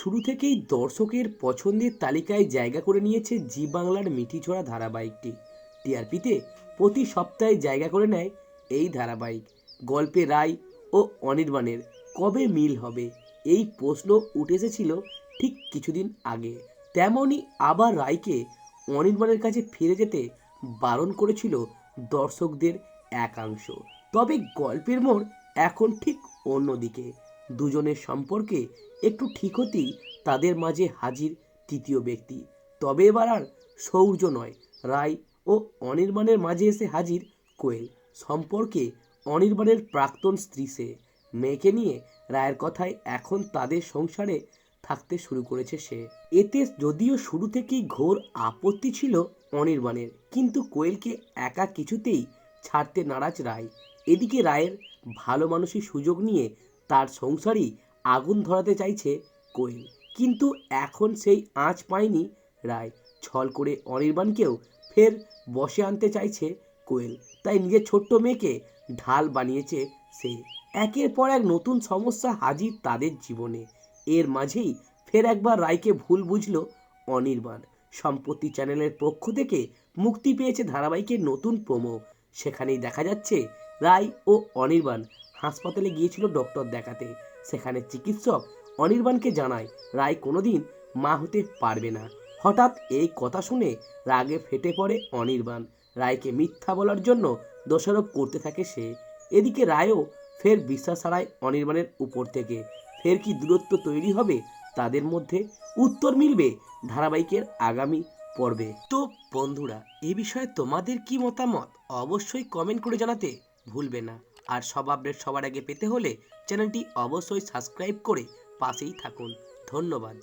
শুরু থেকেই দর্শকের পছন্দের তালিকায় জায়গা করে নিয়েছে জি বাংলার মিঠিছড়া ধারাবাহিকটি। টিআরপিতে প্রতি সপ্তাহে জায়গা করে নেয় এই ধারাবাহিক। গল্পে রায় ও অনির্বাণের কবে মিল হবে এই প্রশ্ন উঠে এসেছিল ঠিক কিছুদিন আগে। তেমনই আবার রায়কে অনির্বাণের কাছে ফিরে যেতে বারণ করেছিল দর্শকদের একাংশ। তবে গল্পের মোড় এখন ঠিক অন্যদিকে। দুজনের সম্পর্কে একটু ঠিক হতেই তাদের মাঝে হাজির তৃতীয় ব্যক্তি। তবে এবার আর সৌর্য নয়, রায় ও অনির্বাণের মাঝে এসে হাজির কোয়েল। সম্পর্কে অনির্বাণের প্রাক্তন স্ত্রী সে। মেয়েকে নিয়ে রায়ের কথায় এখন তাদের সংসারে থাকতে শুরু করেছে সে। এতে যদিও শুরু থেকেই ঘোর আপত্তি ছিল অনির্বাণের, কিন্তু কোয়েলকে একা কিছুতেই ছাড়তে নারাজ রায়। এদিকে রায়ের ভালো মানুষের সুযোগ নিয়ে তার সংসারই আগুন ধরাতে চাইছে কোয়েল। কিন্তু এখন সেই আঁচ পায়নি রায়। ছল করে অনির্বাণকেও ফের বসে আনতে চাইছে কোয়েল। তাই নিজের ছোট্ট মেয়েকে ঢাল বানিয়েছে সে। একের পর এক নতুন সমস্যা হাজির তাদের জীবনে। এর মাঝেই ফের একবার রায়কে ভুল বুঝলো অনির্বাণ। সম্পত্তি চ্যানেলের পক্ষ থেকে মুক্তি পেয়েছে ধারাবাহিকের নতুন প্রোমো। সেখানেই দেখা যাচ্ছে রায় ও অনির্বাণ হাসপাতালে গিয়েছিল ডক্টর দেখাতে। সেখানে চিকিৎসক অনির্বাণকে জানায়, রায় কোনোদিন মা হতে পারবে না। হঠাৎ এই কথা শুনে রাগে ফেটে পড়ে অনির্বাণ। রায়কে মিথ্যা বলার জন্য দোষারোপ করতে থাকে সে। এদিকে রায়ও ফের বিশ্বাস হারায় অনির্বাণের উপর থেকে। ফের কি দূরত্ব তৈরি হবে তাদের মধ্যে? উত্তর মিলবে ধারাবাহিকের আগামী পর্বে। তো বন্ধুরা, এ বিষয়ে তোমাদের কি মতামত? অবশ্যই কমেন্ট করে জানাতে ভুলবে না। আর সব আপডেট সবার আগে পেতে হলে চ্যানেলটি অবশ্যই সাবস্ক্রাইব করে পাশেই থাকুন। ধন্যবাদ।